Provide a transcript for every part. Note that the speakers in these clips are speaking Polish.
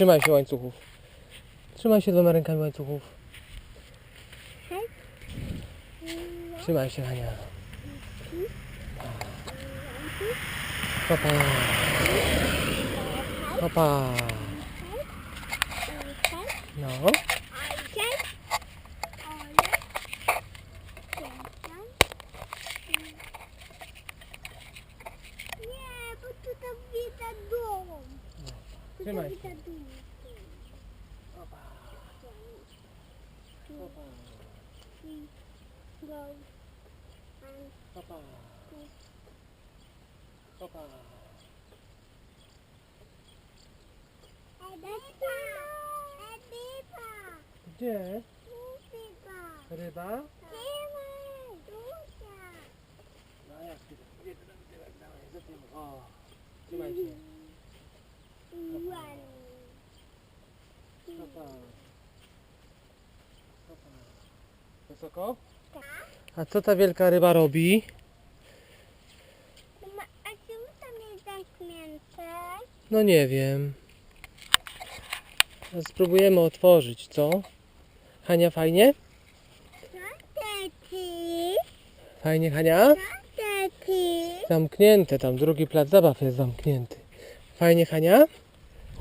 Trzymaj się łańcuchów. Trzymaj się dwoma rękami łańcuchów. Trzymaj się, Hania. Papa. Papa. No. Nie, bo tu tam widać dom. Tu tam Trzymaj się. widać dom. Go. And Papa. Papa. Edypa. Edypa. Gdzie? Edypa. Ryba? Trzymaj. Dusia. No jak ty? Gdzie ty tam tyłek? Dawaj, do tyłu. O. Trzymaj się. Wysoko? Tak. A co ta wielka ryba robi? Ma- A czemu tam jest zamknięte? No nie wiem. No Spróbujemy otworzyć, co? Hania, fajnie? Fajnie, Hania? Zamknięte, tam drugi plac zabaw jest zamknięty. Fajnie, Hania?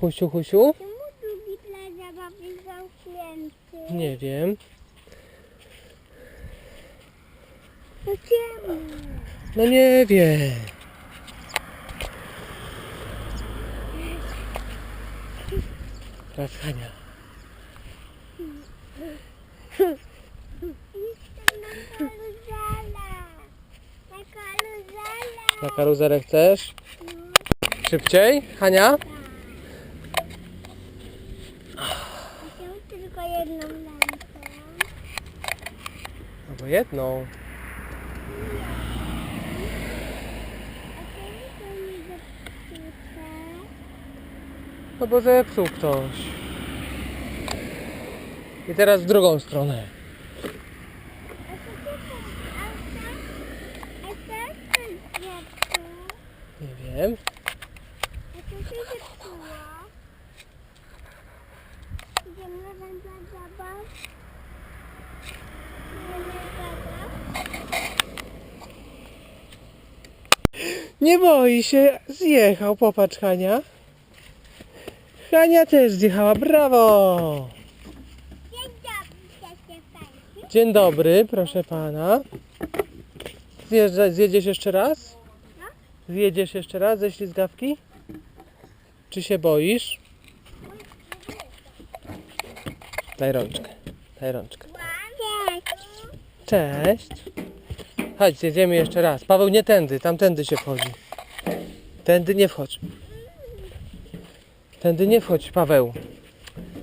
Husiu, husiu? Czemu drugi plac zabaw jest zamknięty? Nie wiem. No czemu? No nie wiem. Teraz Hania. Jestem. Na karuzela. Na karuzelę chcesz? Szybciej? Hania? Tylko jedną lampę? No bo jedną. No bo zepsuł ktoś. I teraz w drugą stronę. Nie wiem. A co się zepsuło? Idziemy na plac zabaw? Nie boi się. Zjechał. Popatrz, Hania. Hania też zjechała. Brawo! Dzień dobry, cześć. Dzień dobry, proszę pana. Zjeżdża, zjedziesz jeszcze raz? No. Zjedziesz jeszcze raz ze ślizgawki? Czy się boisz? Daj rączkę. Daj rączkę. Cześć. Chodź, zjedziemy jeszcze raz. Paweł, nie tędy, tamtędy się wchodzi. Tędy nie wchodź. Tędy nie wchodź, Paweł.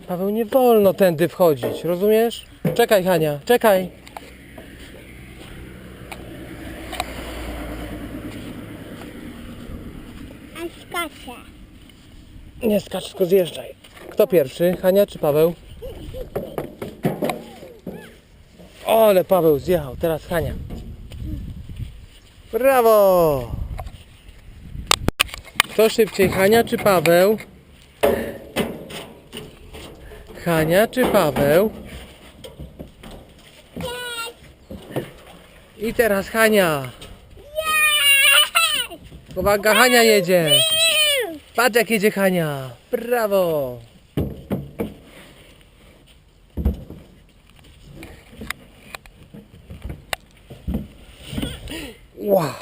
Paweł, nie wolno tędy wchodzić, rozumiesz? Czekaj, Hania, czekaj. A skacze. Nie skacz, tylko zjeżdżaj. Kto pierwszy, Hania czy Paweł? O, ale Paweł zjechał, teraz Hania. Brawo! Kto szybciej, Hania czy Paweł? Hania czy Paweł? I teraz Hania. Uwaga, Hania jedzie. Patrz jak jedzie Hania. Brawo. Wow.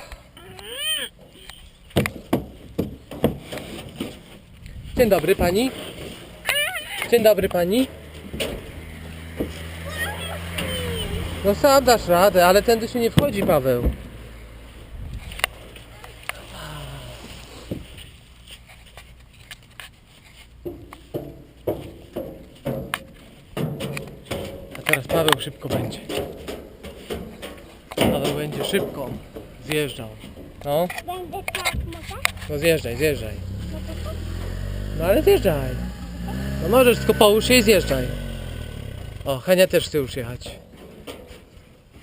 Dzień dobry pani. Dzień dobry pani. No sam dasz radę, ale tędy się nie wchodzi Paweł. Paweł szybko będzie. Paweł będzie szybko zjeżdżał. No, Będę tak, mogę? no zjeżdżaj, zjeżdżaj. Tak? No ale zjeżdżaj. No możesz, tylko połóż się i zjeżdżaj. O, Henia też chce już jechać.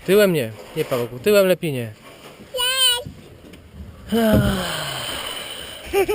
Tyłem nie, nie Pawełku, tyłem lepiej nie. Cześć.